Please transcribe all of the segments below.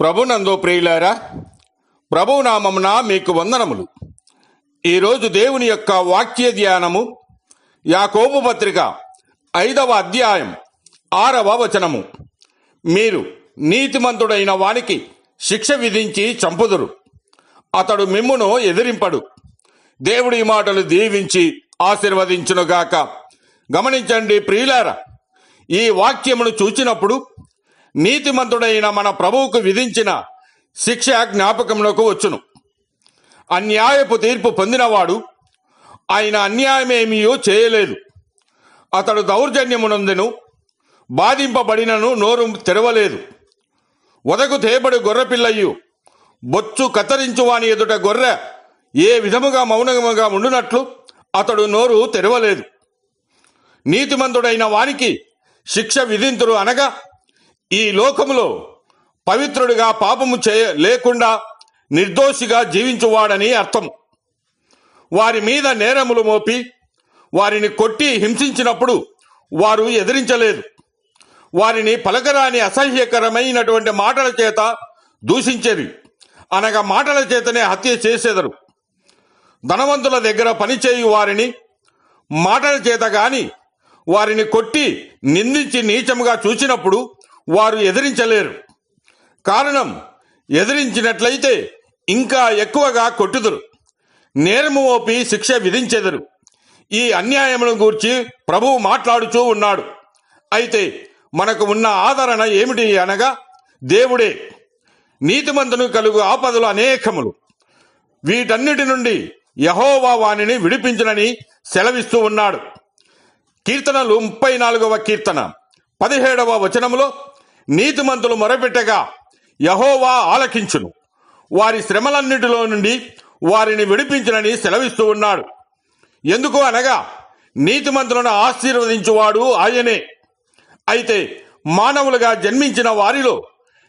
ప్రభునందు ప్రియులారా ప్రభునామమున మీకు వందనములు. ఈరోజు దేవుని యొక్క వాక్య ధ్యానము యాకోబు పత్రిక ఐదవ అధ్యాయం ఆరవ వచనము. మీరు నీతిమంతుడైన వానికి శిక్ష విధించి చంపుదురు. అతడు మిమ్మును ఎదిరింపడు. దేవుడి మాటలు దీవించి ఆశీర్వదించునుగాక. గమనించండి ప్రియులారా ఈ వాక్యమును చూచినప్పుడు నీతిమంతుడైన మన ప్రభువుకు విధించిన శిక్ష జ్ఞాపకంలోకి వచ్చును. అన్యాయపు తీర్పు పొందినవాడు ఆయన అన్యాయమేమియో చేయలేదు. అతడు దౌర్జన్యమునందును బాధింపబడినను నోరు తెరవలేదు. వదకు తేబడి గొర్రెపిల్లయ్యు బొచ్చు కత్తిరించు వాని ఎదుట గొర్రె ఏ విధముగా మౌనముగా ఉండునట్లు అతడు నోరు తెరవలేదు. నీతిమంతుడైన వానికి శిక్ష విధింతురు అనగా ఈ లోకములో పవిత్రుడిగా పాపము చేయ లేకుండా నిర్దోషిగా జీవించువాడని అర్థం. వారి మీద నేరములు మోపి వారిని కొట్టి హింసించినప్పుడు వారు ఎదిరించలేదు. వారిని పలకరాని అసహ్యకరమైనటువంటి మాటల చేత దూషించేది. అనగా మాటల చేతనే హత్య చేసేదరు. ధనవంతుల దగ్గర పనిచేయు వారిని మాటల చేత గాని వారిని కొట్టి నిందించి నీచముగా చూసినప్పుడు వారు ఎదిరించలేరు. కారణం ఎదిరించినట్లయితే ఇంకా ఎక్కువగా కొట్టుదురు. నేరము ఓపి శిక్ష విధించెదరు. ఈ అన్యాయమును గూర్చి ప్రభువు మాట్లాడుచూ ఉన్నాడు. అయితే మనకు ఉన్న ఆదరణ ఏమిటి అనగా దేవుడే నీతిమంతును కలుగు ఆపదలు అనేకములు. వీటన్నిటి నుండి యహోవా వానిని విడిపించునని సెలవిస్తూ ఉన్నాడు. కీర్తనలు ముప్పై నాలుగవ కీర్తన పదిహేడవ వచనములో నీతిమంతులు మొరపెట్టగా యహోవా ఆలకించును. వారి శ్రమలన్నిటిలో నుండి వారిని విడిపించునని సెలవిస్తూ ఉన్నాడు. ఎందుకు అనగా నీతిమంతులను ఆశీర్వదించువాడు ఆయనే. అయితే మానవులుగా జన్మించిన వారిలో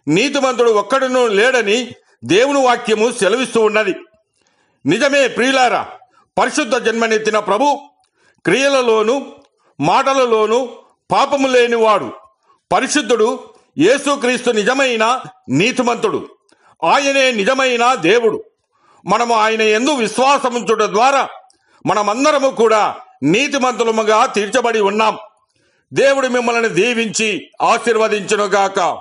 నీతిమంతుడు ఒక్కడునూ లేడని దేవుని వాక్యము సెలవిస్తూ ఉన్నది. నిజమే ప్రియులారా పరిశుద్ధ జన్మనెత్తిన ప్రభు క్రియలలోను మాటలలోను పాపము లేనివాడు. పరిశుద్ధుడు యేసుక్రీస్తు నిజమైన నీతిమంతుడు. ఆయనే నిజమైన దేవుడు. మనము ఆయన ఎందు విశ్వాసముంచుట ద్వారా మనమందరము కూడా నీతిమంతులముగా తీర్చబడి ఉన్నాం. దేవుడు మిమ్మల్ని దీవించి ఆశీర్వదించునుగాక.